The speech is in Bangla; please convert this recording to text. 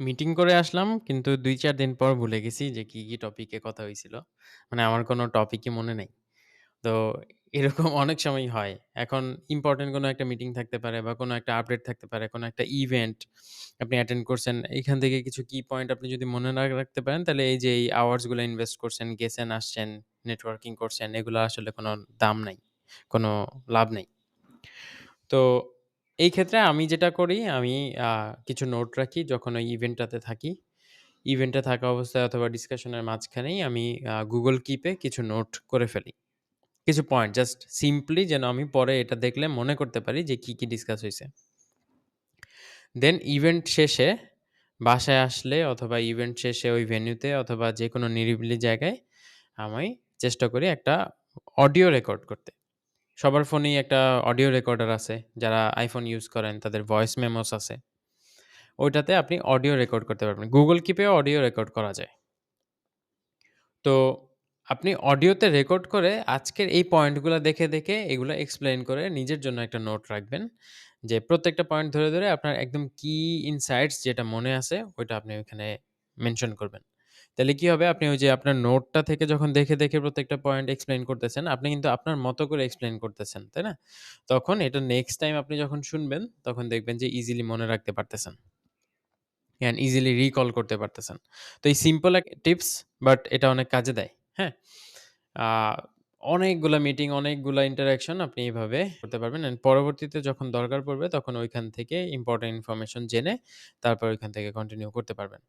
মিটিং করে আসলাম কিন্তু ২-৪ দিন পর ভুলে গেছি যে কি, কি টপিকে কথা হইছিল। মানে আমার কোনো টপিকই মনে নাই। তো এরকম অনেক সময়ই হয়। এখন ইম্পোর্টেন্ট কোনো একটা মিটিং থাকতে পারে বা কোনো একটা আপডেট থাকতে পারে, কোনো একটা ইভেন্ট আপনি অ্যাটেন্ড করছেন। এখান থেকে কিছু কি পয়েন্ট আপনি যদি মনে না রাখতে পারেন, তাহলে এই যে এই আওয়ার্সগুলা ইনভেস্ট করছেন, গেছেন, আসছেন, নেটওয়ার্কিং করছেন, এগুলা আসলে কোনো দাম নাই। কোনো লাভ নাই। তো এই ক্ষেত্রে আমি যেটা করি, আমি কিছু নোট রাখি যখন ওই ইভেন্টটাতে থাকি। ইভেন্টে থাকা অবস্থায় অথবা ডিসকাশনের মাঝখানেই আমি Keep এ কিছু নোট করে ফেলি। কিছু পয়েন্ট জাস্ট সিম্পলি যেন আমি পরে এটা দেখলে মনে করতে পারি যে কি, কি ডিসকাস হইছে। দেন ইভেন্ট শেষে বাসায় আসলে অথবা ইভেন্ট শেষে ওই ভেন্যুতে অথবা যেকোনো নিরিবিলি জায়গায় আমি চেষ্টা করি একটা অডিও রেকর্ড করতে। সবার ফোনেই একটা অডিও রেকর্ডার আছে। যারা iPhone ইউজ করেন তাদের ভয়েস মেমোস আছে। ওইটাতে আপনি অডিও রেকর্ড করতে পারবেন। Keep এও অডিও রেকর্ড করা যায়। তো আপনি অডিওতে রেকর্ড করে আজকের এই পয়েন্টগুলা দেখে, দেখে এগুলা এক্সপ্লেইন করে নিজের জন্য একটা নোট রাখবেন। যে প্রত্যেকটা পয়েন্ট ধরে, ধরে আপনার একদম কি ইনসাইটস যেটা মনে আছে ওইটা আপনি ওইখানে মেনশন করবেন। তাইলে কি হবে? আপনি ওই যে আপনার নোটটা থেকে যখন দেখে, দেখে প্রত্যেকটা পয়েন্ট এক্সপ্লেইন করতেছেন, আপনি কিন্তু আপনার মতো করে এক্সপ্লেইন করতেছেন। তাই না? তখন এটা নেক্সট টাইম আপনি যখন শুনবেন, তখন দেখবেন যে ইজিলি মনে রাখতে পারতেছেন। অ্যান্ড ইজিলি রিকল করতে পারতেছেন। তো এই সিম্পল এক টিপস বাট এটা অনেক কাজে দেয়। হ্যাঁ? অনেকগুলা মিটিং, অনেকগুলা ইন্টারেকশন আপনি এভাবে করতে পারবেন। অ্যান্ড পরবর্তীতে যখন দরকার পড়বে তখন ঐখান থেকে ইম্পোর্টেন্ট ইনফরমেশন জেনে তারপর ঐখান থেকে কন্টিনিউ করতে পারবেন।